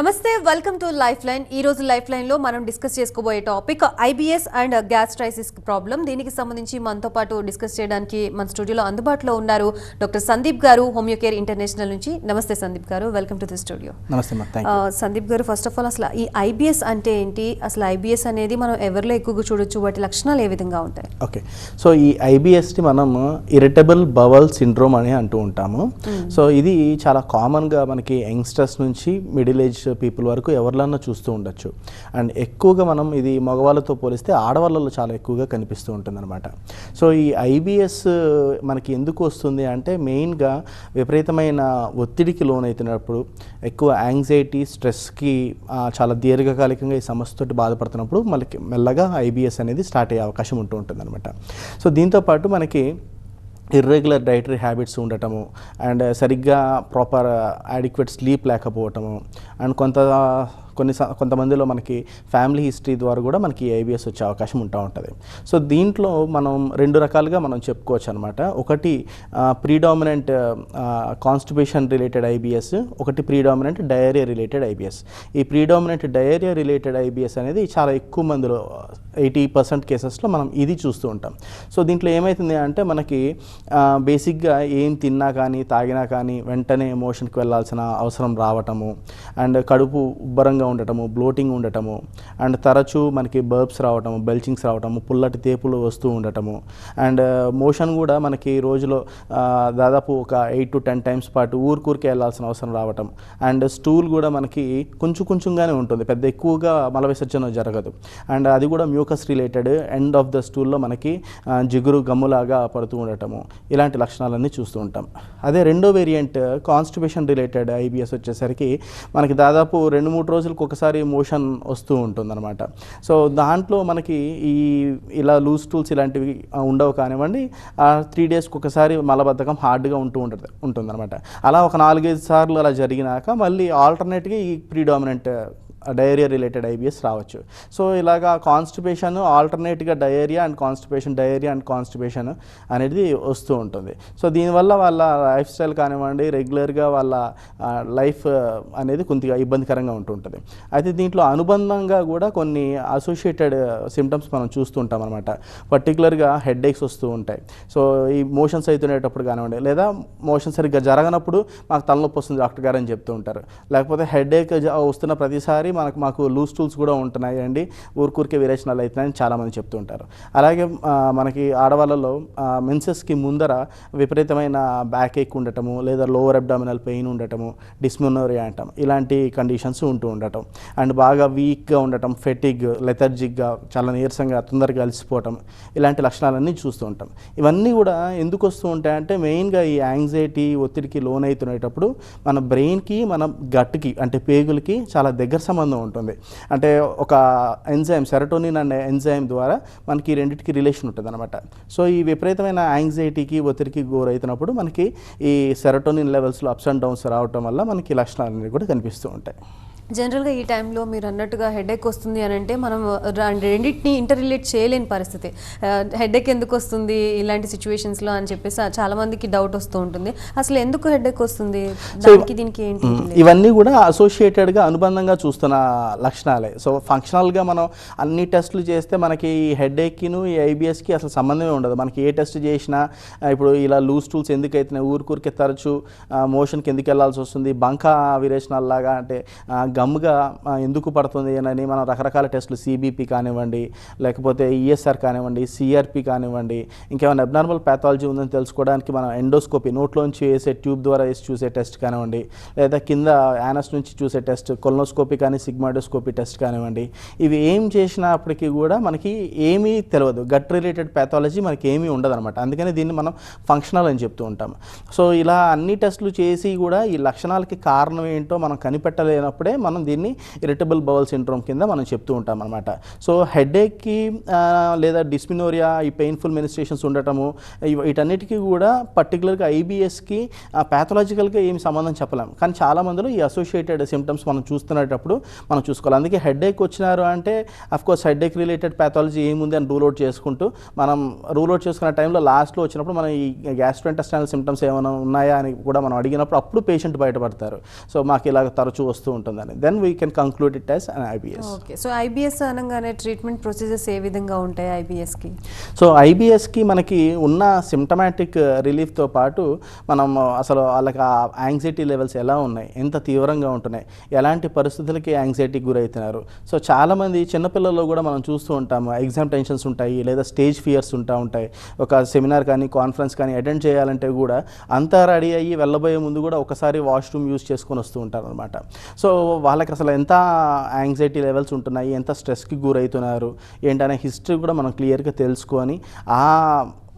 నమస్తే welcome to life line ఈ రోజు లైఫ్ లైన్లో మనం డిస్కస్ చేసుకోబోయే topic IBS and gastritis problem దీనికి సంబంధించి మనతో పాటు డిస్కస్ చేయడానికి మన స్టూడియోలో అందుబాటులో ఉన్నారు డాక్టర్ సందీప్ గారు హోమియోకేర్ ఇంటర్నేషనల్ నుంచి. నమస్తే సందీప్ గారు వెల్కమ్ టు ది స్టూడియో నమస్తే సందీప్ గారు ఫస్ట్ ఆఫ్ ఆల్ అసలు ఈ ఐబిఎస్ అంటే ఏంటి? అసలు ఐబిఎస్ అనేది మనం ఎవరిలో ఎక్కువగా చూడొచ్చు? వాటి లక్షణాలు ఏ విధంగా ఉంటాయి? ఓకే సో ఈ ఐబిఎస్ని మనం ఇరిటబుల్ బవల్ సిండ్రోమ్ అని అంటూ ఉంటాము. సో ఇది చాలా కామన్గా మనకి యంగ్స్టర్స్ నుంచి మిడిల్ ఏజ్ పీపుల్ వరకు ఎవరిలన్నా చూస్తూ ఉండొచ్చు. అండ్ ఎక్కువగా మనం ఇది మగవాళ్ళతో పోలిస్తే ఆడవాళ్ళలో చాలా ఎక్కువగా కనిపిస్తూ ఉంటుందన్నమాట. సో ఈ ఐబిఎస్ మనకి ఎందుకు వస్తుంది అంటే మెయిన్గా విపరీతమైన ఒత్తిడికి లోనైతున్నప్పుడు ఎక్కువ యాంగ్జైటీ స్ట్రెస్కి చాలా దీర్ఘకాలికంగా ఈ సమస్యతోటి బాధపడుతున్నప్పుడు మనకి మెల్లగా ఐబిఎస్ అనేది స్టార్ట్ అయ్యే అవకాశం ఉంటూ ఉంటుంది అనమాట సో దీంతోపాటు మనకి ఇర్రెగ్యులర్ డైటరీ హ్యాబిట్స్ ఉండటము అండ్ సరిగ్గా ప్రాపర్ అడిక్వేట్ స్లీప్ లేకపోవటము అండ్ కొంత కొన్ని కొంతమందిలో మనకి ఫ్యామిలీ హిస్టరీ ద్వారా కూడా మనకి ఐబిఎస్ వచ్చే అవకాశం ఉంటా ఉంటుంది. సో దీంట్లో మనం రెండు రకాలుగా మనం చెప్పుకోవచ్చు అనమాట ఒకటి ప్రీడామినెంట్ కాన్స్టిపేషన్ రిలేటెడ్ ఐబిఎస్ ఒకటి ప్రీడామినెంట్ డయేరియా రిలేటెడ్ ఐబిఎస్ ఈ ప్రీడామినెంట్ డయేరియా రిలేటెడ్ ఐబిఎస్ అనేది చాలా ఎక్కువ మందిలో ఎయిటీ పర్సెంట్ కేసెస్లో మనం ఇది చూస్తూ ఉంటాం. సో దీంట్లో ఏమవుతుంది అంటే మనకి బేసిక్గా ఏం తిన్నా కానీ తాగినా కానీ వెంటనే మోషన్కి వెళ్ళాల్సిన అవసరం రావటము అండ్ కడుపు ఉబ్బరంగా ఉండటము బ్లోటింగ్ ఉండటము అండ్ తరచూ మనకి బర్బ్స్ రావటము బెల్చింగ్స్ రావటము పుల్లటి తేపులు వస్తూ ఉండటము. అండ్ మోషన్ uh, కూడా మనకి రోజులో దాదాపు ఒక ఎయిట్ టు టెన్ టైమ్స్ పాటు ఊరికూరికి వెళ్ళాల్సిన అవసరం రావటం. అండ్ స్టూల్ కూడా మనకి కొంచెం కొంచెంగానే ఉంటుంది. పెద్ద ఎక్కువగా మల విసర్జన జరగదు. అండ్ అది కూడా mucus related end of the స్టూల్లో మనకి జిగురు గమ్ములాగా పడుతూ ఉండటము. ఇలాంటి లక్షణాలన్నీ చూస్తూ ఉంటాం. అదే రెండో వేరియంట్ కాన్స్టిపేషన్ రిలేటెడ్ ఐబిఎస్ వచ్చేసరికి మనకి దాదాపు రెండు మూడు రోజులు ఒక్కొక్కసారి మోషన్ వస్తూ ఉంటుందన్నమాట. సో దాంట్లో మనకి ఈ ఇలా లూజ్ టూల్స్ ఇలాంటివి ఉండవు కానివ్వండి త్రీ డేస్కి ఒకసారి మలబద్ధకం హార్డ్గా ఉంటూ ఉంటుంది ఉంటుందన్నమాట. అలా ఒక నాలుగైదు సార్లు అలా జరిగినాక మళ్ళీ ఆల్టర్నేట్గా ఈ ప్రీడామినెంట్ డయేరియా రిలేటెడ్ ఐబిఎస్ రావచ్చు. సో ఇలాగా కాన్స్టిపేషన్ ఆల్టర్నేట్గా diarrhoea and constipation diarrhoea and constipation అనేది వస్తూ ఉంటుంది. సో దీనివల్ల వాళ్ళ లైఫ్ స్టైల్ కానివ్వండి రెగ్యులర్గా వాళ్ళ లైఫ్ అనేది కొద్దిగా ఇబ్బందికరంగా ఉంటుంటుంది అయితే దీంట్లో అనుబంధంగా కూడా కొన్ని అసోసియేటెడ్ సిమ్టమ్స్ మనం చూస్తుంటాం అనమాట పర్టికులర్గా హెడ్ ఏక్స్ వస్తూ ఉంటాయి. సో ఈ మోషన్స్ అవుతునేటప్పుడు కానివ్వండి లేదా మోషన్ సరిగ్గా జరగనప్పుడు మాకు తలనొప్పి వస్తుంది డాక్టర్ గారు అని చెప్తూ ఉంటారు. లేకపోతే హెడ్ ఏక్ వస్తున్న ప్రతిసారి మనకు మాకు లూజ్ టూల్స్ కూడా ఉంటున్నాయి అండి ఊరికూరికే విరేచనాలు అవుతున్నాయని చాలామంది చెప్తూ ఉంటారు అలాగే మనకి ఆడవాళ్ళలో మెన్సెస్కి ముందర విపరీతమైన బ్యాక్ ఏక్ ఉండటము లేదా లోవర్ అబ్డామినల్ పెయిన్ ఉండటము డిస్మినోరియా అంటాం. ఇలాంటి కండిషన్స్ ఉంటూ ఉండటం. అండ్ బాగా వీక్గా ఉండటం ఫెటిగ్ లెథర్జిక్గా చాలా నీరసంగా తొందరగా అలసిపోవటం ఇలాంటి లక్షణాలన్నీ చూస్తూ ఉంటాం. ఇవన్నీ కూడా ఎందుకు వస్తూ ఉంటాయంటే మెయిన్గా ఈ యాంగ్జైటీ ఒత్తిడికి లోన్ అవుతునేటప్పుడు మన బ్రెయిన్కి మన గట్కి అంటే పేగులకి చాలా దగ్గర సంబంధం ఉంటుంది. అంటే ఒక ఎంజైమ్ సెరటోనిన్ అనే ఎంజైమ్ ద్వారా మనకి రెండింటికి రిలేషన్ ఉంటుంది అనమాట సో ఈ విపరీతమైన యాంగ్జైటీకి ఒత్తిడికి గురవుతున్నప్పుడు మనకి ఈ సెరటోనిన్ లెవెల్స్లో అప్స్ అండ్ డౌన్స్ రావటం వల్ల మనకి లక్షణాలు అనేవి కూడా కనిపిస్తూ ఉంటాయి. జనరల్గా ఈ టైంలో మీరు అన్నట్టుగా హెడేక్ వస్తుంది అని అంటే మనం రెండింటిని ఇంటర్ రిలేట్ చేయలేని పరిస్థితి. హెడేక్ ఎందుకు వస్తుంది ఇలాంటి సిచ్యువేషన్స్లో అని చెప్పేసి చాలా మందికి డౌట్ వస్తూ ఉంటుంది. అసలు ఎందుకు హెడేక్ వస్తుంది? దానికి దీనికి ఏంటి. ఇవన్నీ కూడా అసోసియేటెడ్గా అనుబంధంగా చూస్తున్న లక్షణాలే. సో ఫంక్షనల్గా మనం అన్ని టెస్టులు చేస్తే మనకి ఈ హెడ్ఏక్కిను ఈ ఐబిఎస్కి అసలు సంబంధమే ఉండదు. మనకి ఏ టెస్ట్ చేసినా ఇప్పుడు ఇలా లూజ్ టూల్స్ ఎందుకు అవుతున్నాయి ఊరికూరికే తరచు మోషన్కి ఎందుకు వెళ్ళాల్సి వస్తుంది బంకా విరేచనాల్లాగా అంటే గమ్గా ఎందుకు పడుతుంది? అని మనం రకరకాల టెస్టులు సిబిపి కానివ్వండి లేకపోతే ఈఎస్ఆర్ కానివ్వండి సిఆర్పి కానివ్వండి ఇంకేమైనా అబ్నార్మల్ ప్యాథాలజీ ఉందని తెలుసుకోవడానికి మనం ఎండోస్కోపీ నోట్లోంచి వేసే ట్యూబ్ ద్వారా వేసి చూసే టెస్ట్ కానివ్వండి లేదా కింద యానస్ నుంచి చూసే టెస్ట్ కొలనోస్కోపీ కానీ సిగ్మాడోస్కోపీ టెస్ట్ కానివ్వండి. ఇవి ఏం చేసినప్పటికీ కూడా మనకి ఏమీ తెలియదు గట్ రిలేటెడ్ ప్యాథాలజీ మనకి ఏమీ ఉండదు అనమాట అందుకని దీన్ని మనం ఫంక్షనల్ అని చెప్తూ ఉంటాం. సో ఇలా అన్ని టెస్టులు చేసి కూడా ఈ లక్షణాలకి కారణం ఏంటో మనం కనిపెట్టలేనప్పుడే మనం మనం దీన్ని ఇరిటబుల్ బవల్ సిండ్రోమ్ కింద మనం చెప్తూ ఉంటాం అనమాట సో హెడేక్కి లేదా డిస్మినోరియా ఈ పెయిన్ఫుల్ మెనిస్ట్రేషన్స్ ఉండటము వీటన్నిటికీ కూడా పర్టికులర్గా ఐబిఎస్కి ప్యాథలాజికల్గా ఏమి సంబంధం చెప్పలేం. కానీ చాలా మందిలో ఈ అసోసియేటెడ్ సిమ్టమ్స్ మనం చూస్తున్నప్పుడు మనం చూసుకోవాలి. అందుకే హెడేక్ వచ్చినారు అంటే అఫ్కోర్స్ హెడేక్ రిలేటెడ్ ప్యాథాలజీ ఏముంది అని రూల్ అవుట్ చేసుకుంటూ మనం రూల్ అవుట్ చేసుకునే టైంలో లాస్ట్లో వచ్చినప్పుడు మనం ఈ గ్యాస్ట్రోఇంటెస్టైనల్ సిమ్టమ్స్ ఏమైనా ఉన్నాయా అని కూడా మనం అడిగినప్పుడు అప్పుడు పేషెంట్ బయటపడతారు. సో మాకు ఇలాగ తరచూ వస్తూ ఉంటుందని. Then we can conclude it as an IBS okay so IBS అనగానే ట్రీట్మెంట్ ప్రొసీజర్స్ ఏ విధంగా ఉంటాయి ఐబిఎస్కి సో ఐబిఎస్కి మనకి ఉన్న సిమ్టమాటిక్ రిలీఫ్తో పాటు మనం అసలు వాళ్ళకి ఆ యాంగ్జైటీ లెవెల్స్ ఎలా ఉన్నాయి ఎంత తీవ్రంగా ఉంటున్నాయి ఎలాంటి పరిస్థితులకి యాంగ్జైటీకి గురవుతున్నారు సో చాలామంది చిన్నపిల్లల్లో కూడా మనం చూస్తూ ఉంటాము ఎగ్జామ్ టెన్షన్స్ ఉంటాయి లేదా స్టేజ్ ఫియర్స్ ఉంటా ఉంటాయి. ఒక సెమినార్ కానీ కాన్ఫరెన్స్ కానీ అటెండ్ చేయాలంటే కూడా అంతా రెడీ అయ్యి వెళ్ళబోయే ముందు కూడా ఒకసారి వాష్రూమ్ యూజ్ చేసుకొని వస్తూ ఉంటారు అనమాట సో వాళ్ళకి అసలు ఎంత యాంగ్జైటీ లెవెల్స్ ఉంటున్నాయి ఎంత స్ట్రెస్కి గురవుతున్నారు ఏంటనే హిస్టరీ కూడా మనం క్లియర్గా తెలుసుకొని ఆ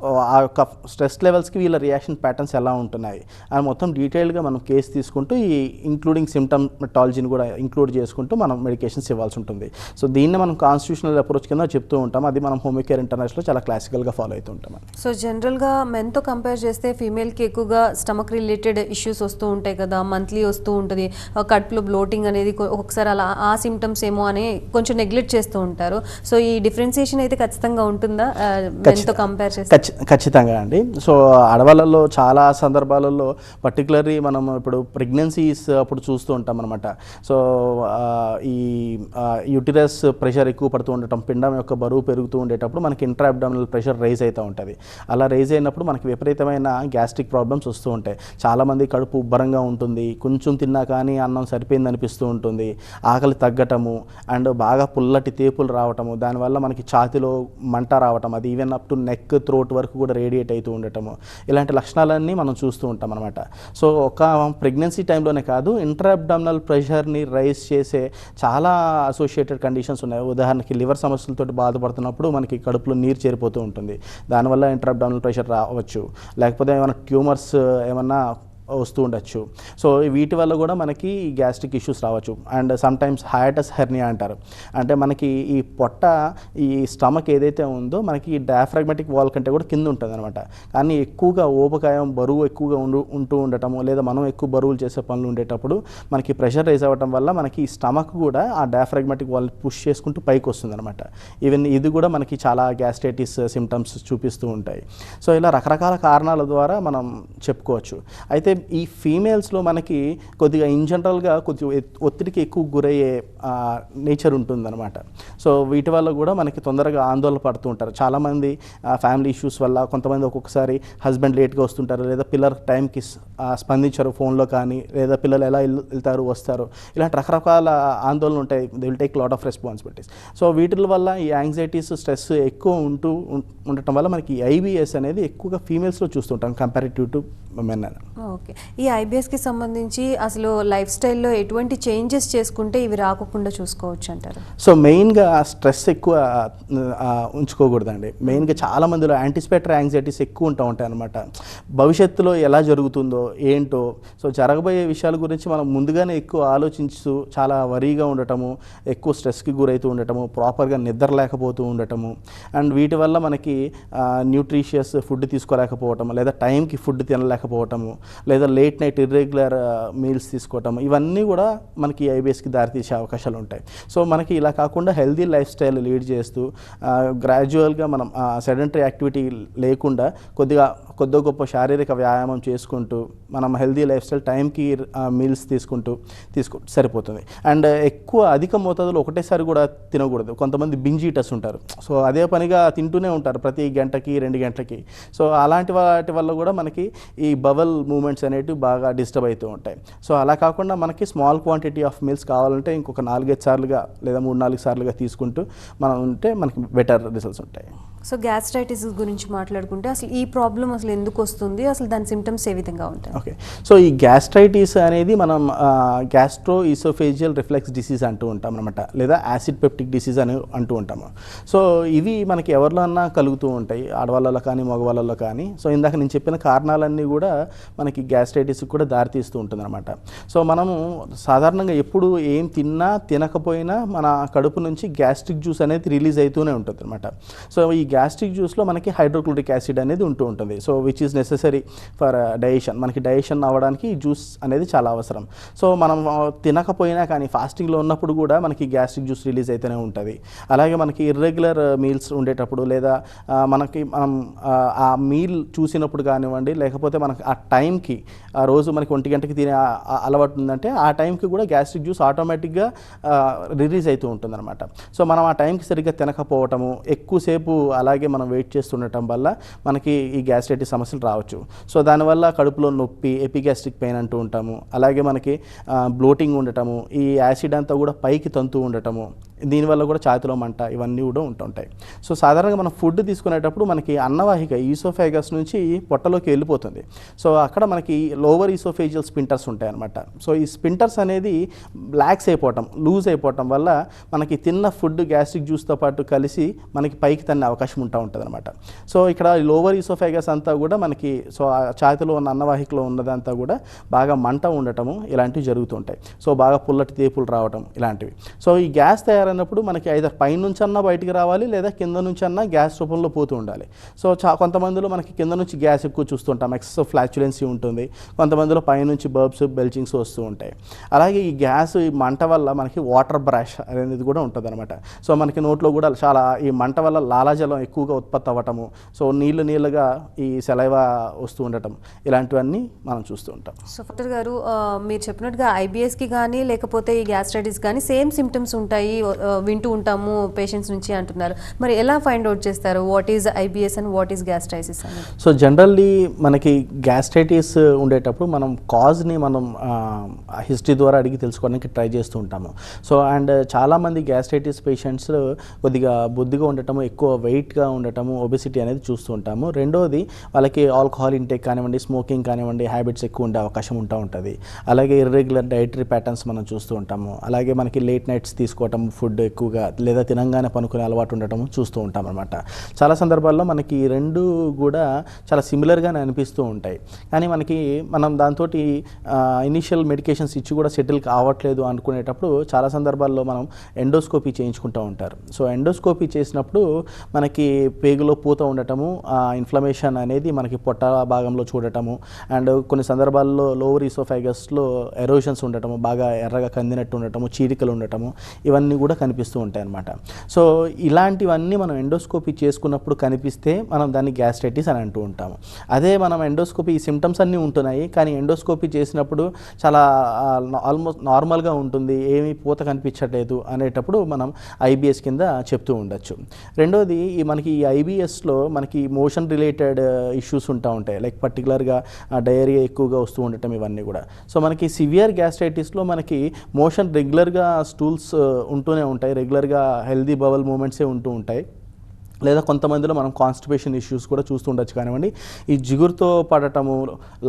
ఆ యొక్క స్ట్రెస్ లెవెల్స్కి వీళ్ళ రియాక్షన్ ప్యాటర్న్స్ ఎలా ఉంటున్నాయి? అని మొత్తం డీటెయిల్గా మనం కేసు తీసుకుంటూ ఈ ఇంక్లూడింగ్ సిమ్టమ్టాలజీని కూడా ఇంక్లూడ్ చేసుకుంటూ మనం మెడికేషన్స్ ఇవ్వాల్సి ఉంటుంది. సో దీన్ని మనం కాన్స్టిట్యూషనల్ అప్రోచ్ కింద చెప్తూ ఉంటాం. అది మనం హోమికేర్ ఇంటర్నేషనల్ చాలా క్లాసికల్గా ఫాలో అవుతూ ఉంటాం. సో జనరల్గా మెన్తో కంపేర్ చేస్తే ఫీమేల్కి ఎక్కువగా స్టమక్ రిలేటెడ్ ఇష్యూస్ వస్తూ ఉంటాయి కదా. మంత్లీ వస్తూ ఉంటుంది. కడుపులో బ్లోటింగ్ అనేది ఒక్కొక్కసారి అలా ఆ సిమ్టమ్స్ ఏమో అని కొంచెం నెగ్లెక్ట్ చేస్తూ ఉంటారు. సో ఈ డిఫరెన్సియేషన్ అయితే ఖచ్చితంగా ఉంటుందా? మెన్తో కంపేర్ చేస్తే? ఖచ్చితంగా అండి. సో ఆడవాళ్ళల్లో చాలా సందర్భాలలో పర్టికులర్లీ మనం ఇప్పుడు ప్రెగ్నెన్సీస్ అప్పుడు చూస్తూ ఉంటాం అనమాట సో ఈ యూటిరస్ ప్రెషర్ ఎక్కువ పడుతూ ఉండటం పిండం యొక్క బరువు పెరుగుతూ ఉండేటప్పుడు మనకి ఇంట్రా అబ్డామినల్ ప్రెషర్ రైజ్ అవుతూ ఉంటుంది. అలా రైజ్ అయినప్పుడు మనకి విపరీతమైన గ్యాస్ట్రిక్ ప్రాబ్లమ్స్ వస్తూ ఉంటాయి. చాలామంది కడుపు ఉబ్బరంగా ఉంటుంది కొంచెం తిన్నా కానీ అన్నం సరిపోయింది అనిపిస్తూ ఉంటుంది ఆకలి తగ్గటము అండ్ బాగా పుల్లటి తేపులు రావటము దానివల్ల మనకి ఛాతిలో మంట రావటం అది even up to neck throat వరకు కూడా రేడియేట్ అవుతూ ఉండటము. ఇలాంటి లక్షణాలన్నీ మనం చూస్తూ ఉంటాం అనమాట సో ఒక ప్రెగ్నెన్సీ టైంలోనే కాదు ఇంట్రాబ్డామినల్ ప్రెషర్ని రైజ్ చేసే చాలా అసోసియేటెడ్ కండిషన్స్ ఉన్నాయి. ఉదాహరణకి లివర్ సమస్యలతో బాధపడుతున్నప్పుడు మనకి కడుపులో నీరు చేరిపోతూ ఉంటుంది. దానివల్ల ఇంట్రాబ్డామినల్ ప్రెషర్ రావచ్చు. లేకపోతే ఏమైనా ట్యూమర్స్ ఏమన్నా వస్తూ ఉండొచ్చు. సో వీటి వల్ల కూడా మనకి గ్యాస్ట్రిక్ ఇష్యూస్ రావచ్చు. అండ్ సమ్టైమ్స్ హయాటస్ హెర్నియా అంటారు. అంటే మనకి ఈ పొట్ట ఈ స్టమక్ ఏదైతే ఉందో మనకి డయాఫ్రాగ్మెటిక్ వాల్ కంటే కూడా కింద ఉంటుంది అనమాట కానీ ఎక్కువగా ఊబకాయం బరువు ఎక్కువగా ఉండు ఉంటూ ఉండటము లేదా మనం ఎక్కువ బరువులు చేసే పనులు ఉండేటప్పుడు మనకి ప్రెషర్ రైజ్ అవ్వటం వల్ల మనకి ఈ స్టమక్ కూడా ఆ డయాఫ్రాగ్మెటిక్ వాల్ పుష్ చేసుకుంటూ పైకి వస్తుంది అనమాట ఈవెన్ ఇది కూడా మనకి చాలా గ్యాస్ట్రైటిస్ సిమ్టమ్స్ చూపిస్తూ ఉంటాయి. సో ఇలా రకరకాల కారణాల ద్వారా మనం చెప్పుకోవచ్చు. అయితే ఈ ఫీమేల్స్లో మనకి కొద్దిగా ఇన్ జనరల్గా కొద్దిగా ఒత్తిడికి ఎక్కువ గురయ్యే నేచర్ ఉంటుందన్నమాట. సో వీటి వల్ల కూడా మనకి తొందరగా ఆందోళన పడుతూ ఉంటారు. చాలామంది ఫ్యామిలీ ఇష్యూస్ వల్ల కొంతమంది ఒక్కొక్కసారి హస్బెండ్ లేట్గా వస్తుంటారు లేదా పిల్లలు టైంకి స్పందించరు ఫోన్లో కానీ లేదా పిల్లలు ఎలా వెళ్తారు వస్తారు. ఇలాంటి రకరకాల ఆందోళన ఉంటాయి. They will take lot of responsibilities so వీటి వల్ల ఈ యాంగ్జైటీస్ స్ట్రెస్ ఎక్కువ ఉంటూ ఉండటం వల్ల మనకి ఐబిఎస్ అనేది ఎక్కువగా ఫీమేల్స్లో చూస్తుంటాం కంపారిటివ్ టు మెన్ ఓకే. ఈ ఐబిఎస్కి సంబంధించి అసలు లైఫ్ స్టైల్లో ఎటువంటి చేంజెస్ చేసుకుంటే ఇవి రాకుండా చూసుకోవచ్చు అంటారు? సో మెయిన్గా స్ట్రెస్ ఎక్కువ ఉంచుకోకూడదండి. మెయిన్గా చాలా మందిలో యాంటిసిపేటరీ యాంగ్జైటీస్ ఎక్కువ ఉంటా ఉంటాయి అనమాట భవిష్యత్తులో ఎలా జరుగుతుందో ఏంటో సో జరగబోయే విషయాల గురించి మనం ముందుగానే ఎక్కువ ఆలోచించుతూ చాలా వరీగా ఉండటము ఎక్కువ స్ట్రెస్కి గురవుతూ ఉండటము ప్రాపర్గా నిద్ర లేకపోతూ ఉండటము అండ్ వీటి వల్ల మనకి న్యూట్రిషియస్ ఫుడ్ తీసుకోలేకపోవటం లేదా టైంకి ఫుడ్ లేకపోవటము లేదా లేట్ నైట్ ఇర్రెగ్యులర్ మీల్స్ తీసుకోవటం ఇవన్నీ కూడా మనకి ఐబీఎస్కి దారితీసే అవకాశాలు ఉంటాయి. సో మనకి ఇలా కాకుండా హెల్దీ లైఫ్ స్టైల్ లీడ్ చేస్తూ uh, గ్రాడ్యువల్గా మనం uh, సెడెంటరీ యాక్టివిటీ లేకుండా కొద్దిగా కొద్ది గొప్ప శారీరక వ్యాయామం చేసుకుంటూ మనం హెల్దీ లైఫ్ స్టైల్ టైంకి మీల్స్ తీసుకుంటూ తీసుకు సరిపోతుంది. అండ్ ఎక్కువ అధిక మోతాదులో ఒకటేసారి కూడా తినకూడదు. కొంతమంది బింజ్ ఈటర్స్ ఉంటారు. సో అదే పనిగా తింటూనే ఉంటారు ప్రతి గంటకి రెండు గంటలకి. సో అలాంటి వాటి వల్ల కూడా మనకి ఈ ఈ బవల్ మూమెంట్స్ అనేటివి బాగా డిస్టర్బ్ అవుతూ ఉంటాయి. సో అలా కాకుండా మనకి స్మాల్ క్వాంటిటీ ఆఫ్ మీల్స్ కావాలంటే ఇంకొక నాలుగైదు సార్లుగా లేదా మూడు నాలుగు సార్లుగా తీసుకుంటూ మనం ఉంటే మనకి బెటర్ రిజల్ట్స్ ఉంటాయి. సో గ్యాస్ట్రైటిస్ గురించి మాట్లాడుకుంటే అసలు ఈ ప్రాబ్లం అసలు ఎందుకు వస్తుంది? అసలు దాని సిమ్టమ్స్ ఏ విధంగా ఉంటాయి? ఓకే. సో ఈ గ్యాస్ట్రైటిస్ అనేది మనం గ్యాస్ట్రో ఈసోఫేజియల్ రిఫ్లెక్స్ డిసీజ్ అంటూ ఉంటాం అనమాట లేదా యాసిడ్ పెప్టిక్ డిసీజ్ అని అంటూ ఉంటాము. సో ఇవి మనకి ఎవరిలో అన్నా కలుగుతూ ఉంటాయి. ఆడవాళ్ళలో కానీ మగవాళ్ళలో కానీ. సో ఇందాక నేను చెప్పిన కారణాలన్నీ కూడా మనకి గ్యాస్ట్రైటిస్ కూడా దారితీస్తూ ఉంటుంది అనమాట సో మనము సాధారణంగా ఎప్పుడు ఏం తిన్నా తినకపోయినా మన కడుపు నుంచి గ్యాస్ట్రిక్ జ్యూస్ అనేది రిలీజ్ అవుతూనే ఉంటుంది అనమాట సో ఈ గ్యాస్ట్రిక్ జ్యూస్లో మనకి హైడ్రోక్లోరిక్ యాసిడ్ అనేది ఉంటూ ఉంటుంది. So which is necessary for digestion మనకి డైజెషన్ అవ్వడానికి ఈ జ్యూస్ అనేది చాలా అవసరం. సో మనం తినకపోయినా కానీ ఫాస్టింగ్లో ఉన్నప్పుడు కూడా మనకి గ్యాస్ట్రిక్ జ్యూస్ రిలీజ్ అయితేనే ఉంటుంది. అలాగే మనకి ఇర్రెగ్యులర్ మీల్స్ uh, ఉండేటప్పుడు లేదా మనకి మనం ఆ, మీల్ చూసినప్పుడు కానివ్వండి లేకపోతే మనకి ఆ టైంకి ఆ రోజు మనకి ఒంటి గంటకి తినే అలవాటు ఉందంటే ఆ టైంకి కూడా గ్యాస్ట్రిక్ జ్యూస్ ఆటోమేటిక్గా రిలీజ్ అవుతూ ఉంటుంది అనమాట సో మనం ఆ టైంకి సరిగ్గా తినకపోవటము ఎక్కువసేపు అలాగే మనం వెయిట్ చేస్తుండటం వల్ల మనకి ఈ గ్యాస్ట్రైటిస్ సమస్యలు రావచ్చు. సో దానివల్ల కడుపులో నొప్పి ఎపిగ్యాస్ట్రిక్ పెయిన్ అంటూ ఉంటాము. అలాగే మనకి బ్లోటింగ్ ఉండటము ఈ యాసిడ్ అంతా కూడా పైకి తంతు ఉండటము. దీనివల్ల కూడా ఛాతిలో మంట ఇవన్నీ కూడా ఉంటుంటాయి సో సాధారణంగా మనం ఫుడ్ తీసుకునేటప్పుడు మనకి అన్నవాహిక ఈసోఫైగస్ నుంచి పొట్టలోకి వెళ్ళిపోతుంది. సో అక్కడ మనకి లోవర్ ఈసోఫేజియల్ స్పింటర్స్ ఉంటాయి అనమాట సో ఈ స్పింటర్స్ అనేది బ్లాక్స్ అయిపోవటం లూజ్ అయిపోవటం వల్ల మనకి తిన్న ఫుడ్ గ్యాస్ట్రిక్ జ్యూస్తో పాటు కలిసి మనకి పైకి తన్నే అవకాశం ఉంటా ఉంటుంది అనమాట సో ఇక్కడ లోవర్ ఈసోఫైగస్ అంతా కూడా మనకి సో ఆ ఛాతిలో ఉన్న అన్నవాహికలో ఉన్నదంతా కూడా బాగా మంట ఉండటము ఇలాంటివి జరుగుతుంటాయి సో బాగా పుల్లటి తేపులు రావటం ఇలాంటివి. సో ఈ గ్యాస్ తయారు అన్నప్పుడు మనకి ఐదర్ పైనుంచి అన్నా బయటికి రావాలి లేదా కింద నుంచి అన్నా గ్యాస్ రూపంలో పోతూ ఉండాలి. సో చా కొంతమందిలో మనకి కింద నుంచి గ్యాస్ ఎక్కువ చూస్తుంటాం. ఎక్సెస్ ఫ్లాచులెన్సీ ఉంటుంది. కొంతమందిలో పైనుంచి బర్బ్స్ బెల్చింగ్స్ వస్తూ ఉంటాయి. అలాగే ఈ గ్యాస్ ఈ మంట వల్ల మనకి వాటర్ బ్రష్ అనేది కూడా ఉంటుంది అనమాట సో మనకి నోట్లో కూడా చాలా ఈ మంట వల్ల లాలాజలం ఎక్కువగా ఉత్పత్తి అవ్వటము. సో నీళ్ళు నీళ్ళుగా ఈ సెలైవా వస్తూ ఉండటం. ఇలాంటివన్నీ మనం చూస్తూ ఉంటాం. సో డాక్టర్ గారు మీరు చెప్పినట్టుగా ఐబిఎస్కి కానీ లేకపోతే ఈ గ్యాస్ట్రైటిస్ కానీ సేమ్ సిమ్టమ్స్ ఉంటాయి. వింటూ ఉంటాము పేషెంట్స్ నుంచి అంటున్నారు. మరి ఎలా ఫైండ్ అవుట్ చేస్తారు? What is IBS and what is gastritis so generally మనకి గ్యాస్ట్రైటిస్ ఉండేటప్పుడు మనం కాజ్ని మనం హిస్టరీ ద్వారా అడిగి తెలుసుకోవడానికి ట్రై చేస్తూ ఉంటాము. సో అండ్ చాలామంది గ్యాస్ట్రైటిస్ పేషెంట్స్ కొద్దిగా బొద్దుగా ఉండటము ఎక్కువ వెయిట్గా ఉండటము ఒబెసిటీ అనేది చూస్తూ ఉంటాము. రెండోది వాళ్ళకి ఆల్కహాల్ ఇంటేక్ కానివ్వండి స్మోకింగ్ కానివ్వండి హ్యాబిట్స్ ఎక్కువ ఉండే అవకాశం ఉంటా ఉంటుంది. అలాగే ఇర్రెగ్యులర్ డైటరీ ప్యాటర్న్స్ మనం చూస్తూ ఉంటాము. అలాగే మనకి లేట్ నైట్స్ తీసుకోవటం ఫుడ్ ఎక్కువగా లేదా తినంగానే పనుకునే అలవాటు ఉండటం చూస్తూ ఉంటాం అనమాట చాలా సందర్భాల్లో మనకి రెండు కూడా చాలా సిమిలర్గానే అనిపిస్తూ ఉంటాయి. కానీ మనకి మనం దాంతో ఇనిషియల్ మెడికేషన్స్ ఇచ్చి కూడా సెటిల్ కావట్లేదు అనుకునేటప్పుడు చాలా సందర్భాల్లో మనం ఎండోస్కోపీ చేయించుకుంటూ ఉంటారు. సో ఎండోస్కోపీ చేసినప్పుడు మనకి పేగులో పూత ఉండటము ఇన్ఫ్లమేషన్ అనేది మనకి పొట్ట భాగంలో చూడటము అండ్ కొన్ని సందర్భాల్లో లోవర్ ఈసోఫైగస్లో ఎరోషన్స్ ఉండటము బాగా ఎర్రగా కందినట్టు ఉండటము చీరికలు ఉండటము ఇవన్నీ కూడా కనిపిస్తూ ఉంటాయి అన్నమాట. సో ఇలాంటివన్నీ మనం ఎండోస్కోపీ చేసుకున్నప్పుడు కనిపిస్తే మనం దాన్ని గ్యాస్ట్రైటిస్ అని అంటూ ఉంటాము. అదే మనం ఎండోస్కోపీ ఈ సిమ్టమ్స్ అన్నీ ఉంటున్నాయి కానీ ఎండోస్కోపీ చేసినప్పుడు చాలా ఆల్మోస్ట్ నార్మల్గా ఉంటుంది ఏమీ పూత కనిపించట్లేదు అనేటప్పుడు మనం ఐబిఎస్ కింద చెప్తూ ఉండొచ్చు. రెండోది ఈ మనకి ఈ ఐబిఎస్లో మనకి మోషన్ రిలేటెడ్ ఇష్యూస్ ఉంటా ఉంటాయి. లైక్ పర్టికులర్గా డయేరియా ఎక్కువగా వస్తూ ఉండటం ఇవన్నీ కూడా. సో మనకి సివియర్ గ్యాస్ట్రైటిస్లో మనకి మోషన్ రెగ్యులర్గా స్టూల్స్ ఉంటూనే ఉంటాయి. రెగ్యులర్గా హెల్దీ బవల్ మూమెంట్సే ఉంటూ ఉంటాయి. లేదా కొంతమందిలో మనం కాన్స్టిపేషన్ ఇష్యూస్ కూడా చూస్తూ ఉండొచ్చు కానివ్వండి. ఈ జిగురుతో పడటము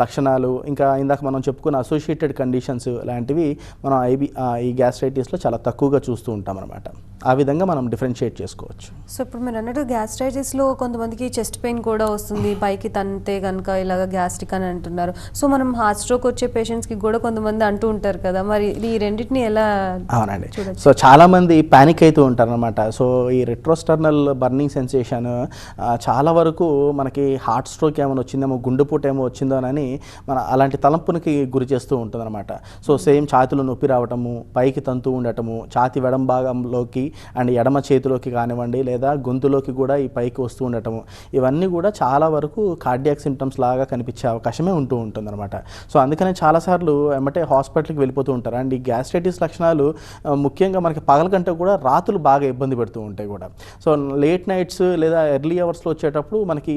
లక్షణాలు ఇంకా ఇందాక మనం చెప్పుకున్న అసోసియేటెడ్ కండిషన్స్ లాంటివి మనం ఐబి ఈ గ్యాస్ట్రైటిస్లో చాలా తక్కువగా చూస్తూ ఉంటాం అనమాట ఆ విధంగా మనం డిఫరెన్షియేట్ చేసుకోవచ్చు. సో ఇప్పుడు మీరు అన్నట్టు గ్యాస్ట్రైటిస్లో కొంతమందికి చెస్ట్ పెయిన్ కూడా వస్తుంది. పైకి తంతే కనుక ఇలాగ గ్యాస్ట్రిక్ అని అంటున్నారు. సో మనం హార్ట్ స్ట్రోక్ వచ్చే పేషెంట్స్కి కూడా కొంతమంది అంటూ ఉంటారు కదా. మరి ఈ రెండింటిని ఎలా అవునండి. సో చాలామంది ప్యానిక్ అవుతూ ఉంటారు అనమాట సో ఈ రెట్రోస్టర్నల్ బర్నింగ్ సెన్సేషన్ చాలా వరకు మనకి హార్ట్ స్ట్రోక్ ఏమైనా వచ్చిందేమో గుండెపోటు ఏమో వచ్చిందోనని మన అలాంటి తలంపునికి గురి చేస్తూ ఉంటుంది అనమాట సో సేమ్ ఛాతిలో నొప్పి రావటము పైకి తంతు ఉండటము ఛాతి వెడం భాగంలోకి అండ్ ఎడమ చేతిలోకి కానివ్వండి లేదా గొంతులోకి కూడా ఈ పైకి వస్తూ ఉండటము ఇవన్నీ కూడా చాలా వరకు కార్డియాక్ సిమ్టమ్స్ లాగా కనిపించే అవకాశమే ఉంటూ ఉంటుంది అనమాట సో అందుకనే చాలాసార్లు ఏమంటే హాస్పిటల్కి వెళ్ళిపోతూ ఉంటారు. అండ్ ఈ గ్యాస్ట్రైటిస్ లక్షణాలు ముఖ్యంగా మనకి పగల కంటే కూడా రాత్రులు బాగా ఇబ్బంది పెడుతూ ఉంటాయి కూడా. సో లేట్ నైట్స్ లేదా ఎర్లీ అవర్స్లో వచ్చేటప్పుడు మనకి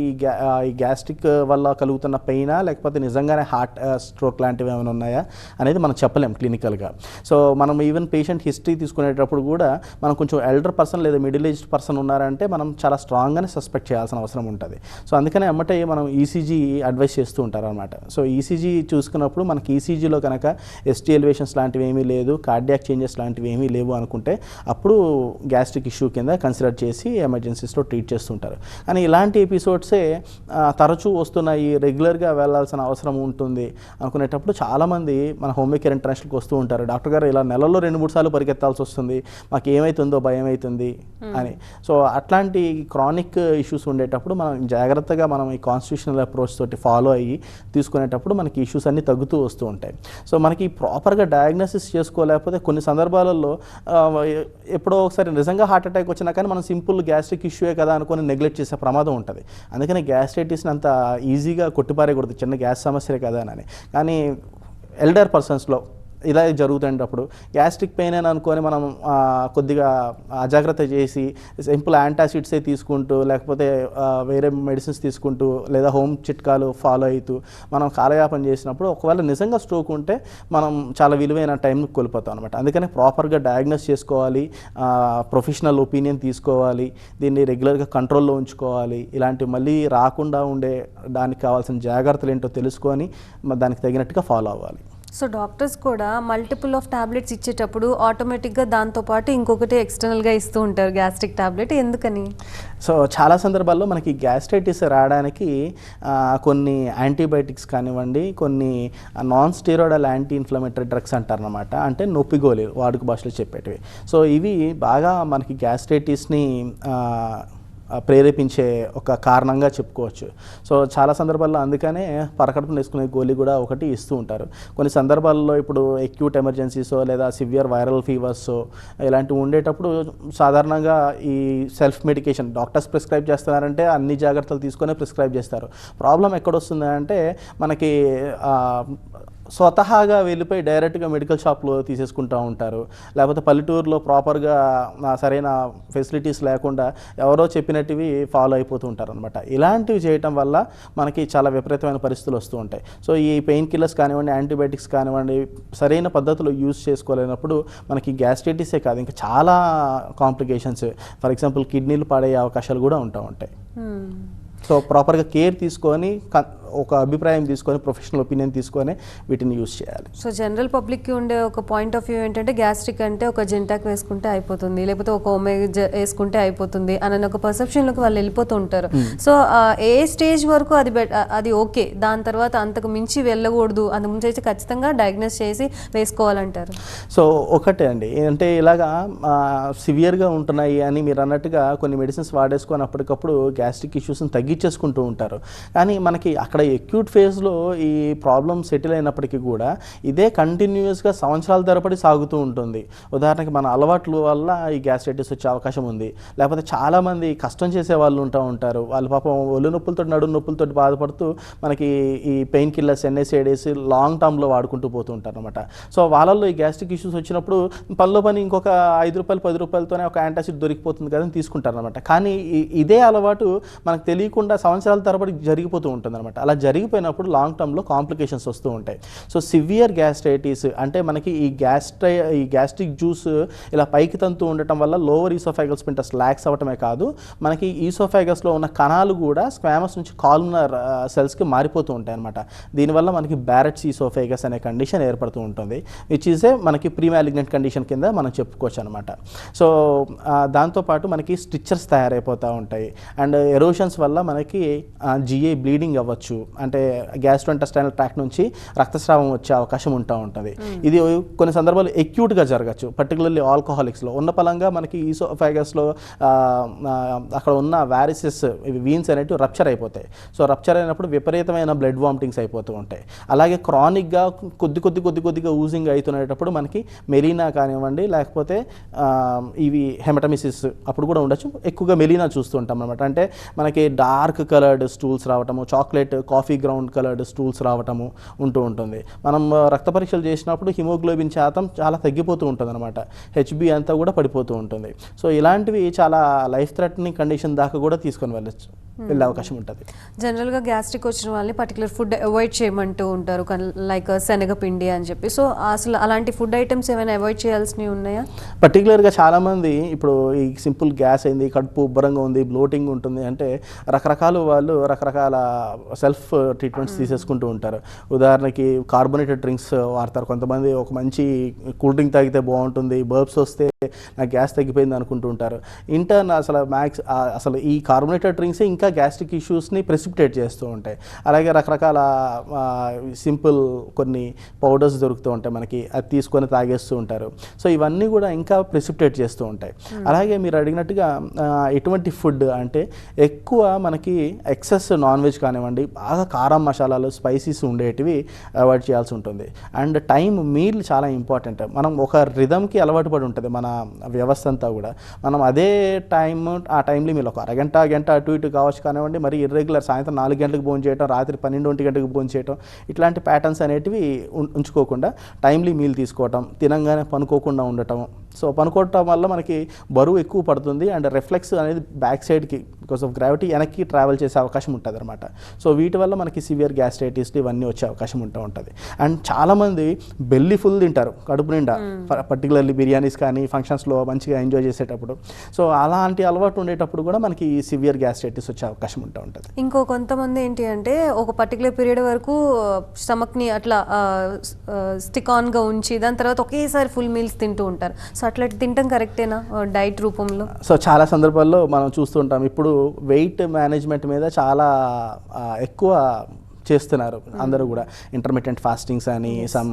ఈ గ్యాస్ట్రిక్ వల్ల కలుగుతున్న పెయినా లేకపోతే నిజంగానే హార్ట్ స్ట్రోక్ లాంటివి ఏమైనా ఉన్నాయా అనేది మనం చెప్పలేం క్లినికల్గా. సో మనం ఈవెన్ పేషెంట్ హిస్టరీ తీసుకునేటప్పుడు కూడా మనం కొంచెం ఎల్డర్ పర్సన్ లేదా మిడిల్ ఏజ్డ్ పర్సన్ ఉన్నారంటే మనం చాలా స్ట్రాంగ్గానే సస్పెక్ట్ చేయాల్సిన అవసరం ఉంటుంది. సో అందుకనే ఎమ్మటే మనం ఈసీజీ అడ్వైస్ చేస్తూ ఉంటారు అనమాట సో ఈసీజీ చూసుకున్నప్పుడు మనకి ఈసీజీలో కనుక ఎస్టీ ఎలివేషన్స్ లాంటివి ఏమీ లేదు కార్డియాక్ చేంజెస్ లాంటివి ఏమీ లేవు అనుకుంటే అప్పుడు గ్యాస్ట్రిక్ ఇష్యూ కింద కన్సిడర్ చేసి ఎమర్జెన్సీస్లో ట్రీట్ చేస్తుంటారు. కానీ ఇలాంటి ఎపిసోడ్సే తరచూ వస్తున్నాయి. రెగ్యులర్గా వెళ్ళాల్సిన అవసరం ఉంటుంది అనుకునేటప్పుడు చాలామంది మన హోమ్ కేర్ ఇంటర్నేషనల్కి వస్తూ ఉంటారు. డాక్టర్ గారు ఇలా నెలలో రెండు మూడు సార్లు పరిగెత్తాల్సి వస్తుంది. మాకు ఏమవుతుందో భయం అవుతుంది అని. సో అట్లాంటి క్రానిక్ ఇష్యూస్ ఉండేటప్పుడు మనం జాగ్రత్తగా మనం ఈ కాన్స్టిట్యూషనల్ అప్రోచ్ తోటి ఫాలో అయ్యి తీసుకునేటప్పుడు మనకి ఇష్యూస్ అన్నీ తగ్గుతూ వస్తూ ఉంటాయి. సో మనకి ప్రాపర్గా డయాగ్నోసిస్ చేసుకోలేకపోతే కొన్ని సందర్భాలలో ఎప్పుడో ఒకసారి నిజంగా హార్ట్ అటాక్ వచ్చినా కానీ మనం సింపుల్ గ్యాస్ట్రిక్ ఇష్యూయే కదా అనుకొని నెగ్లెక్ట్ చేసే ప్రమాదం ఉంటుంది. అందుకని గ్యాస్ట్రైటిస్ని అంత ఈజీగా కొట్టిపారేయకూడదు. చిన్న గ్యాస్ సమస్యే కదా అని. కానీ ఎల్డర్ పర్సన్స్లో ఇలా జరుగుతున్నప్పుడు గ్యాస్ట్రిక్ పెయిన్ అని అనుకొని మనం కొద్దిగా అజాగ్రత్త చేసి సింపుల్ యాంటాసిడ్సే తీసుకుంటూ లేకపోతే వేరే మెడిసిన్స్ తీసుకుంటూ లేదా హోమ్ చిట్కాలు ఫాలో అవుతూ మనం కాలయాపన చేసినప్పుడు ఒకవేళ నిజంగా స్ట్రోక్ ఉంటే మనం చాలా విలువైన టైం కోల్పోతాం అనమాట అందుకనే ప్రాపర్గా డయాగ్నోస్ చేసుకోవాలి ప్రొఫెషనల్ ఒపీనియన్ తీసుకోవాలి దీన్ని రెగ్యులర్గా కంట్రోల్లో ఉంచుకోవాలి ఇలాంటివి మళ్ళీ రాకుండా ఉండే దానికి కావాల్సిన జాగ్రత్తలు ఏంటో తెలుసుకొని దానికి తగినట్టుగా ఫాలో అవ్వాలి. సో డాక్టర్స్ కూడా మల్టిపుల్ ఆఫ్ టాబ్లెట్స్ ఇచ్చేటప్పుడు ఆటోమేటిక్గా దాంతోపాటు ఇంకొకటి ఎక్స్టర్నల్గా ఇస్తూ ఉంటారు గ్యాస్ట్రిక్ టాబ్లెట్. ఎందుకని? సో చాలా సందర్భాల్లో మనకి గ్యాస్ట్రైటిస్ రావడానికి కొన్ని యాంటీబయాటిక్స్ కానివ్వండి కొన్ని non steroidal anti inflammatory drugs అంటారనమాట అంటే నొప్పి గోళీలు వాడుక భాషలో చెప్పేటివి. సో ఇవి బాగా మనకి గ్యాస్ట్రైటిస్ని ప్రేరేపించే ఒక కారణంగా చెప్పుకోవచ్చు. సో చాలా సందర్భాల్లో అందుకనే పరకడుపున వేసుకునే గోళీ కూడా ఒకటి ఇస్తూ ఉంటారు. కొన్ని సందర్భాల్లో ఇప్పుడు ఎక్యూట్ ఎమర్జెన్సీసో లేదా సివియర్ వైరల్ ఫీవర్స్ ఇలాంటివి ఉండేటప్పుడు సాధారణంగా ఈ సెల్ఫ్ మెడికేషన్ డాక్టర్స్ ప్రిస్క్రైబ్ చేస్తున్నారంటే అన్ని జాగ్రత్తలు తీసుకొని ప్రిస్క్రైబ్ చేస్తారు. ప్రాబ్లం ఎక్కడొస్తుంది అంటే మనకి స్వతహాగా వెళ్ళిపోయి డైరెక్ట్గా మెడికల్ షాప్లో తీసేసుకుంటూ ఉంటారు. లేకపోతే పల్లెటూరులో ప్రాపర్గా సరైన ఫెసిలిటీస్ లేకుండా ఎవరో చెప్పినట్టువి ఫాలో అయిపోతూ ఉంటారు అనమాట ఇలాంటివి చేయటం వల్ల మనకి చాలా విపరీతమైన పరిస్థితులు వస్తూ ఉంటాయి. సో ఈ పెయిన్ కిల్లర్స్ కానివ్వండి యాంటీబయాటిక్స్ కానివ్వండి సరైన పద్ధతిలో యూజ్ చేసుకోలేనప్పుడు మనకి గ్యాస్ట్రైటిసే కాదు. ఇంకా చాలా కాంప్లికేషన్స్. ఫర్ ఎగ్జాంపుల్ కిడ్నీలు పాడయ్యే అవకాశాలు కూడా ఉంటా ఉంటాయి. సో ప్రాపర్గా కేర్ తీసుకొని ఒక అభిప్రాయం తీసుకొని ప్రొఫెషనల్ ఒపీనియన్ తీసుకొని వీటిని యూజ్ చేయాలి. సో జనరల్ పబ్లిక్కి ఉండే ఒక పాయింట్ ఆఫ్ వ్యూ ఏంటంటే గ్యాస్ట్రిక్ అంటే ఒక జెంటాక్ వేసుకుంటే అయిపోతుంది లేకపోతే ఒక ఒమే వేసుకుంటే అయిపోతుంది అని ఒక పర్సెప్షన్లోకి వాళ్ళు వెళ్ళిపోతూ ఉంటారు. సో ఆ, ఏ స్టేజ్ వరకు అది అది ఓకే దాని తర్వాత అంతకు మించి వెళ్ళకూడదు అంతకు మించి అయితే ఖచ్చితంగా డయాగ్నోస్ చేసి వేసుకోవాలంటారు. సో ఒకటే అండి. అంటే ఇలాగా సివియర్గా ఉంటున్నాయి అని మీరు అన్నట్టుగా కొన్ని మెడిసిన్స్ వాడేసుకొని అప్పటికప్పుడు గ్యాస్ట్రిక్ ఇష్యూస్ని తగ్గించేసుకుంటూ ఉంటారు. కానీ మనకి అక్కడ ఎక్యూట్ ఫేజ్లో ఈ ప్రాబ్లమ్ సెటిల్ అయినప్పటికీ కూడా ఇదే కంటిన్యూస్గా సంవత్సరాల తరబడి సాగుతూ ఉంటుంది. ఉదాహరణకి మన అలవాట్ల వల్ల ఈ గ్యాస్ట్రైటిస్ వచ్చే అవకాశం ఉంది. లేకపోతే చాలామంది కష్టం చేసే వాళ్ళు ఉంటూ ఉంటారు. వాళ్ళు పాపం ఒళ్ళు నొప్పులతో నడు నొప్పులతో బాధపడుతూ మనకి ఈ పెయిన్ కిల్లర్స్ ఎన్ఎస్ఏడీస్ లాంగ్ టర్మ్లో వాడుకుంటూ పోతూ ఉంటారు అనమాట సో వాళ్ళల్లో ఈ గ్యాస్ట్రిక్ ఇష్యూస్ వచ్చినప్పుడు పనిలో పని ఇంకొక ఐదు రూపాయలు పది రూపాయలతోనే ఒక యాంటాసిడ్ దొరికిపోతుంది కదా అని తీసుకుంటారు అనమాట కానీ ఇదే అలవాటు మనకు తెలియకుండా సంవత్సరాల తరబడి జరిగిపోతూ ఉంటుంది అనమాట అలా జరిగిపోయినప్పుడు లాంగ్ టర్మ్లో కాంప్లికేషన్స్ వస్తూ ఉంటాయి. సో సివియర్ గ్యాస్ట్రైటిస్ అంటే మనకి ఈ గ్యాస్ట్రై ఈ గ్యాస్ట్రిక్ జ్యూస్ ఇలా పైకి తంతూ ఉండటం వల్ల లోవర్ ఈసోఫాగల్ స్పింటస్ లాక్స్ అవ్వటమే కాదు మనకి ఈసోఫైగస్లో ఉన్న కణాలు కూడా స్క్వామస్ నుంచి కాలునర్ సెల్స్కి మారిపోతూ ఉంటాయి అనమాట దీనివల్ల మనకి బ్యారెట్స్ ఈసోఫైగస్ అనే కండిషన్ ఏర్పడుతూ ఉంటుంది విచ్ ఈజ్ ఏ మనకి ప్రీమాలిగ్నెంట్ కండిషన్ కింద మనం చెప్పుకోవచ్చు అనమాట సో దాంతోపాటు మనకి స్టిచ్చర్స్ తయారైపోతూ ఉంటాయి. అండ్ ఎరోషన్స్ వల్ల మనకి జిఏ బ్లీడింగ్ అవ్వచ్చు. అంటే గ్యాస్ట్రోఇంటెస్టైనల్ ట్రాక్ నుంచి రక్తస్రావం వచ్చే అవకాశం ఉంటా ఉంటుంది. ఇది కొన్ని సందర్భాలు ఎక్యూట్గా జరగచ్చు. పర్టికులర్లీ ఆల్కహాలిక్స్లో ఉన్న పలంగా మనకి ఈసోఫాగస్లో అక్కడ ఉన్న వ్యారిసెస్ ఇవి వీన్స్ అనేటివి రప్చర్ అయిపోతాయి. సో రప్చర్ అయినప్పుడు విపరీతమైన బ్లడ్ వామిటింగ్స్ అయిపోతూ ఉంటాయి. అలాగే క్రానిక్గా కొద్ది కొద్ది కొద్ది కొద్దిగా ఊజింగ్ అవుతున్నప్పుడు మనకి మెలీనా కానివ్వండి లేకపోతే ఇవి హెమటమిసిస్ అప్పుడు కూడా ఉండొచ్చు. ఎక్కువగా మెలీనా చూస్తూ ఉంటాం అనమాట అంటే మనకి డార్క్ కలర్డ్ స్టూల్స్ రావటము chocolate coffee ground coloured stools రావటము ఉంటూ ఉంటుంది. మనం రక్త పరీక్షలు చేసినప్పుడు హిమోగ్లోబిన్ శాతం చాలా తగ్గిపోతూ ఉంటుంది అనమాట హెచ్బి అంతా కూడా పడిపోతూ ఉంటుంది. సో ఇలాంటివి చాలా లైఫ్ థ్రెటనింగ్ కండిషన్ దాకా కూడా తీసుకొని వెళ్ళచ్చు. వెళ్ళే అవకాశం ఉంటుంది. జనరల్గా గ్యాస్ట్రిక్ వచ్చిన వాళ్ళని పర్టికులర్ ఫుడ్ అవాయిడ్ చేయమంటూ ఉంటారు. లైక్ శనగపిండి అని చెప్పి. సో అసలు అలాంటి ఫుడ్ ఐటమ్స్ ఏమైనా అవాయిడ్ చేయాల్సినవి ఉన్నాయా? పర్టికులర్గా చాలామంది ఇప్పుడు ఈ సింపుల్ గ్యాస్ అయింది కడుపు ఉబ్బరంగా ఉంది బ్లోటింగ్ ఉంటుంది అంటే రకరకాల వాళ్ళు రకరకాల సెల్ఫ్ ట్రీట్మెంట్స్ తీసేసుకుంటూ ఉంటారు. ఉదాహరణకి కార్బొనేటెడ్ డ్రింక్స్ వాడతారు. కొంతమంది ఒక మంచి కూల్ డ్రింక్ తాగితే బాగుంటుంది బర్బ్స్ వస్తే నాకు గ్యాస్ తగ్గిపోయింది అనుకుంటూ ఉంటారు. ఇంటర్న్ అసలు మ్యాక్స్ అసలు ఈ కార్బొనేటెడ్ డ్రింక్స్ ఇంకా గ్యాస్ట్రిక్ ఇష్యూస్ని ప్రెసిపిటేట్ చేస్తూ ఉంటాయి. అలాగే రకరకాల సింపుల్ కొన్ని పౌడర్స్ దొరుకుతూ ఉంటాయి మనకి అది తీసుకొని తాగేస్తూ ఉంటారు. సో ఇవన్నీ కూడా ఇంకా ప్రెసిపిటేట్ చేస్తూ ఉంటాయి. అలాగే మీరు అడిగినట్టుగా ఎటువంటి ఫుడ్ అంటే ఎక్కువ మనకి ఎక్సెస్ నాన్ వెజ్ కానివ్వండి బాగా కారం మసాలాలు స్పైసీస్ ఉండేటివి అవాయిడ్ చేయాల్సి ఉంటుంది. అండ్ టైం మీల్ చాలా ఇంపార్టెంట్. మనం ఒక రిధమ్కి అలవాటు పడి ఉంటుంది మన వ్యవస్థ అంతా కూడా. మనం అదే టైం ఆ టైంలో మీరు ఒక అరగంట గంట అటు ఇటు కావచ్చు కానివ్వండి మరి ఇర్రెగ్యులర్ సాయంత్రం నాలుగు గంటలకు భోజనం చేయటం రాత్రి పన్నెండు ఒంటి గంటలకు భోజనం చేయటం ఇట్లాంటి ప్యాటర్న్స్ అనేటివి ఉంచుకోకుండా టైమ్లీ మీల్ తీసుకోవటం తినంగానే పనుకోకుండా ఉండటం. సో పనుకోవటం వల్ల మనకి బరువు ఎక్కువ పడుతుంది అండ్ రిఫ్లెక్స్ అనేది బ్యాక్ సైడ్కి బికాస్ ఆఫ్ గ్రావిటీ వెనక్కి ట్రావెల్ చేసే అవకాశం ఉంటుంది అనమాట సో వీటి వల్ల మనకి సివియర్ గ్యాస్ట్రైటిస్ ఇవన్నీ వచ్చే అవకాశం ఉంటూ ఉంటుంది. అండ్ చాలామంది బెల్లి ఫుల్ తింటారు కడుపు నిండా. పర్టికులర్లీ బిర్యానీస్ కానీ ఫంక్షన్స్లో మంచిగా ఎంజాయ్ చేసేటప్పుడు. సో అలాంటి అలవాటు ఉండేటప్పుడు కూడా మనకి సివియర్ గ్యాస్ట్రైటిస్ వచ్చే అవకాశం ఉంటూ ఉంటుంది. ఇంకో కొంతమంది ఏంటి అంటే ఒక పర్టికులర్ పీరియడ్ వరకు స్టమక్ని అట్లా స్టిక్ ఆన్గా ఉంచి దాని తర్వాత ఒకేసారి ఫుల్ మీల్స్ తింటూ ఉంటారు. సో అట్లా తింటాం కరెక్టేనా డైట్ రూపంలో? సో చాలా సందర్భాల్లో మనం చూస్తుంటాం ఇప్పుడు వెయిట్ మేనేజ్మెంట్ మీద చాలా ఎక్కువ చేస్తున్నారు. అందరూ కూడా ఇంటర్మీడియట్ ఫాస్టింగ్స్ అని సమ్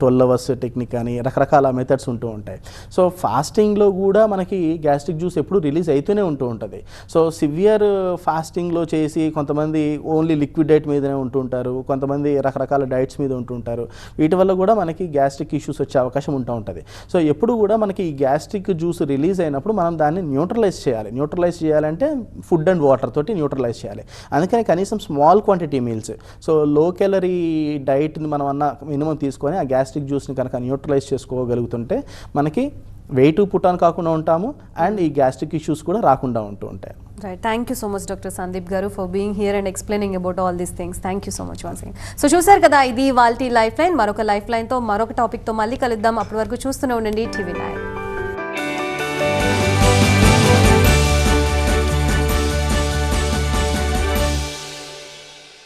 ట్వెల్వ్ అవర్స్ టెక్నిక్ అని రకరకాల మెథడ్స్ ఉంటూ ఉంటాయి. సో ఫాస్టింగ్లో కూడా మనకి గ్యాస్ట్రిక్ జ్యూస్ ఎప్పుడు రిలీజ్ అవుతూనే ఉంటూ ఉంటుంది. సో సివియర్ ఫాస్టింగ్లో చేసి కొంతమంది ఓన్లీ లిక్విడ్ డైట్ మీదనే ఉంటుంటారు కొంతమంది రకరకాల డైట్స్ మీద ఉంటుంటారు వీటి వల్ల కూడా మనకి గ్యాస్ట్రిక్ ఇష్యూస్ వచ్చే అవకాశం ఉంటూ ఉంటుంది. సో ఎప్పుడు కూడా మనకి ఈ గ్యాస్ట్రిక్ జ్యూస్ రిలీజ్ అయినప్పుడు మనం దాన్ని న్యూట్రలైజ్ చేయాలి. న్యూట్రలైజ్ చేయాలంటే ఫుడ్ అండ్ వాటర్ తోటి న్యూట్రలైజ్ చేయాలి. అందుకని కనీసం small quantity meals so low calorie డైట్ని మనం అన్న మినిమం తీసుకొని ఆ గ్యాస్ట్రిక్ జ్యూస్ని కనుక న్యూట్రలైజ్ చేసుకోగలుగుతుంటే మనకి వెయిట్ పుట్టాను కాకుండా ఉంటాము అండ్ ఈ గ్యాస్ట్రిక్ ఇష్యూస్ కూడా రాకుండా ఉంటూ ఉంటాయి. Right thank you so much doctor Sandeep garu for being here and explaining about all these things thank you so much once so చూసారు కదా ఇది వాళ్ళ లైఫ్ లైన్ మరొక లైఫ్ లైన్తో మరొక టాపిక్తో మళ్ళీ కలుద్దాం. అప్పటి వరకు చూస్తూనే ఉండండి. TV nine.